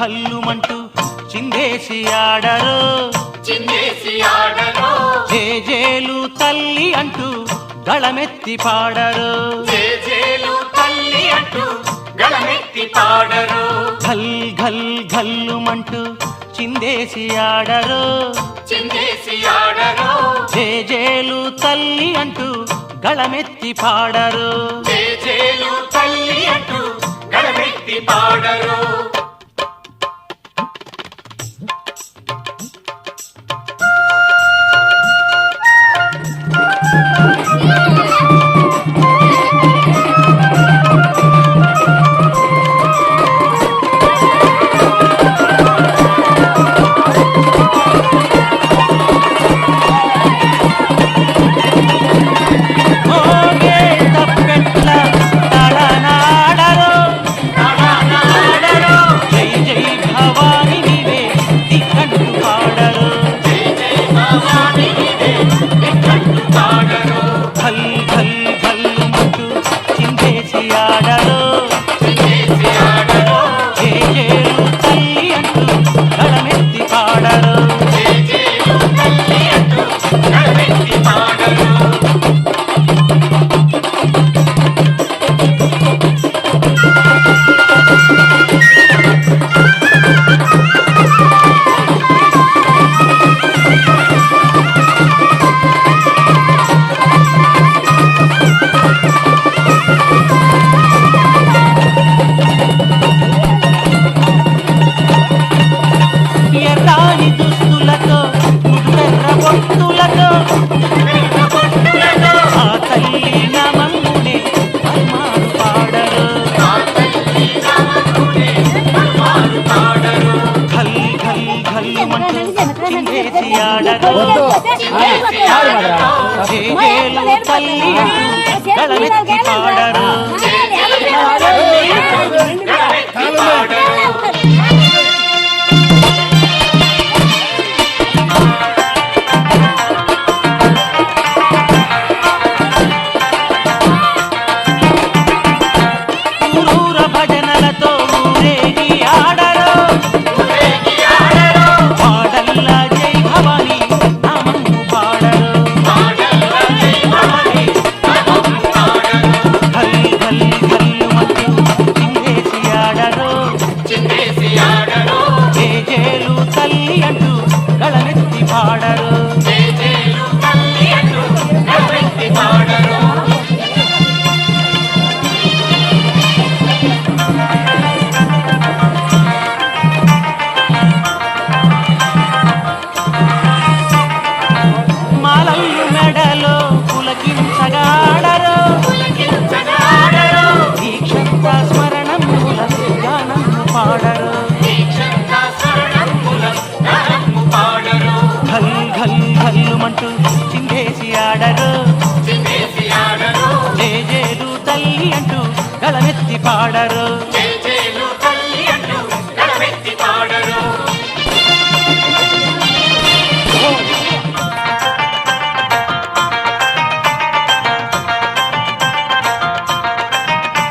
ఢల్లుమంటూ చిందేసి ఆడరు. చిందేసి ఆడరు. జే జేలు తల్లి అంటూ గళమెత్తి పాడరు. జే జేలు తల్లి అంటూ గళమెత్తి పాడరు. ఘల్ ఘల్ ఘల్లుమంటూ చిందేసి ఆడరు. చిందేసి ఆడరు. జే జేలు తల్లి అంటూ గళమెత్తి పాడరు. జే జేలు Amen. చేసి ఆడదు తల్లి కళలెత్తి పాడరు பாடரோ ఎత్తి పాడరు.